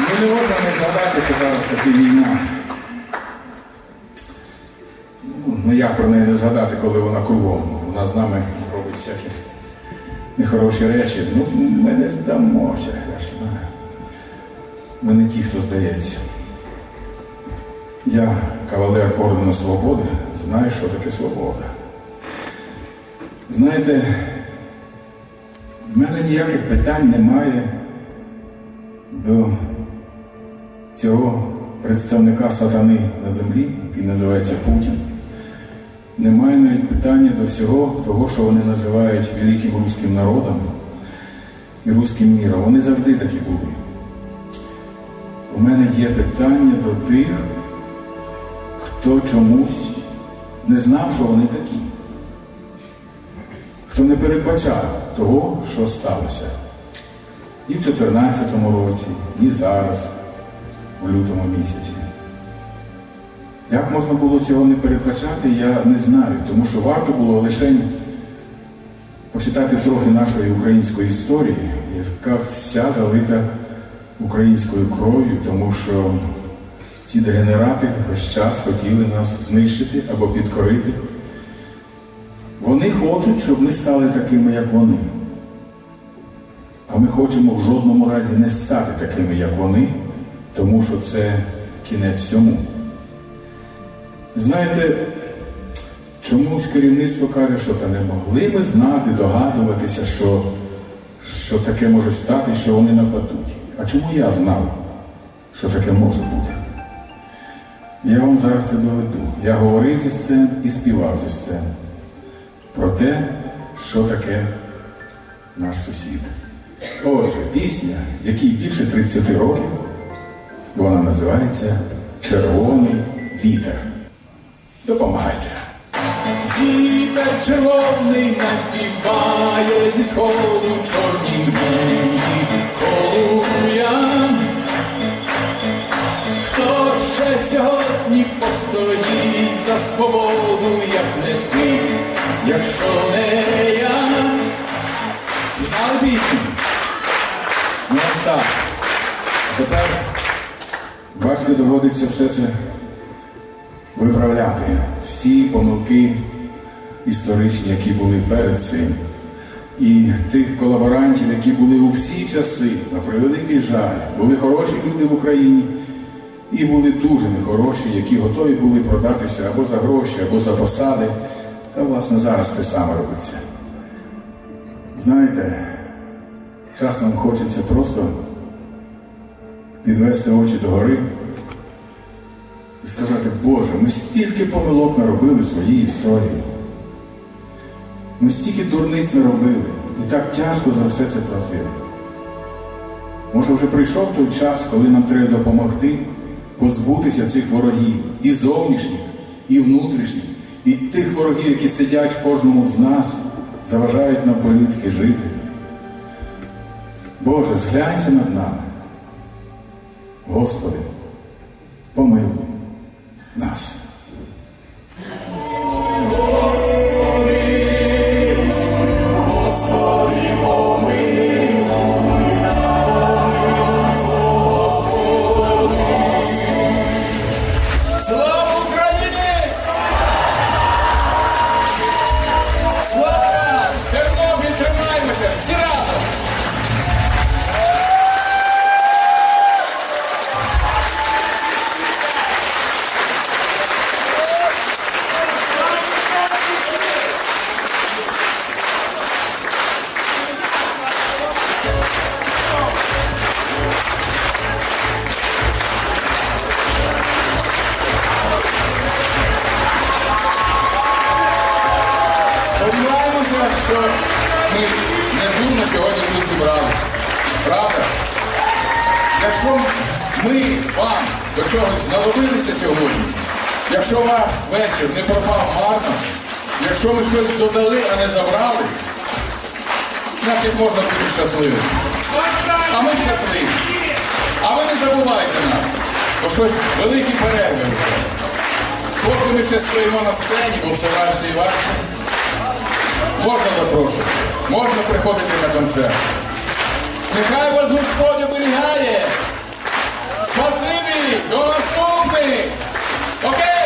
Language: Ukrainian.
Ну, не можна не згадати, що зараз така війна. Ну, ну як про неї не згадати, коли вона кругом. Вона з нами робить всякі нехороші речі. Ну, ми не здамося, я ж знаю. Ми не ті, хто здається. Я, кавалер Ордену Свободи, знаю, що таке свобода. Знаєте, в мене ніяких питань немає до цього представника сатани на землі, який називається Путін. Немає навіть питання до всього того, що вони називають великим руським народом і руським міром. Вони завжди такі були. У мене є питання до тих, хто чомусь не знав, що вони такі, хто не передбачав того, що сталося. І в 2014 році, і зараз, у лютому місяці. Як можна було цього не передбачати, я не знаю, тому що варто було лише почитати трохи нашої української історії, яка вся залита українською кров'ю, тому що ці дегенерати весь час хотіли нас знищити або підкорити. Вони хочуть, щоб ми стали такими, як вони. А ми хочемо в жодному разі не стати такими, як вони, тому що це кінець всьому. Знаєте, чомусь керівництво каже, що та не могли ми знати, догадуватися, що, що таке може стати, що вони нападуть. А чому я знав, що таке може бути? Я вам зараз це доведу. Я говорив зі сцен і співав зі сцен про те, що таке наш сусід. Отже, пісня, якій більше 30 років, вона називається Червоний вітер. Допомагайте. Вітер червоний надіває зі сходу чорні колуя. Хто ще сьогодні постоїть за свободу, як не ти, якщо не я? Знали пісню? Так. А Тепер бачите, доводиться все це виправляти. Всі помилки історичні, які були перед цим. І тих колаборантів, які були у всі часи, на превеликий жаль, були хороші люди в Україні і були дуже нехороші, які готові були продатися або за гроші, або за посади. Та, власне, зараз те саме робиться. Знаєте, часом хочеться просто підвести очі догори і сказати, Боже, ми стільки помилок наробили в своїй історії. Ми стільки дурниць наробили і так тяжко за все це платили. Може, вже прийшов той час, коли нам треба допомогти позбутися цих ворогів і зовнішніх, і внутрішніх, і тих ворогів, які сидять в кожному з нас, заважають нам по-людськи жити. Боже, зглянься над нами. Господи, помилуй нас. Ми не дурно сьогодні тут зібралися. Правда? Якщо ми вам до чогось знадобилися сьогодні, якщо ваш вечір не пропав марно, якщо ми щось додали, а не забрали, значить можна бути щасливим. А ми щасливі. А ви не забувайте нас, бо щось великі перерви. Поки ми ще стоїмо на сцені, бо все важче і важче. Можна запрошувати, можна приходити на концерт. Нехай вас Господь оберігає. Спасибі, до наступних! Окей!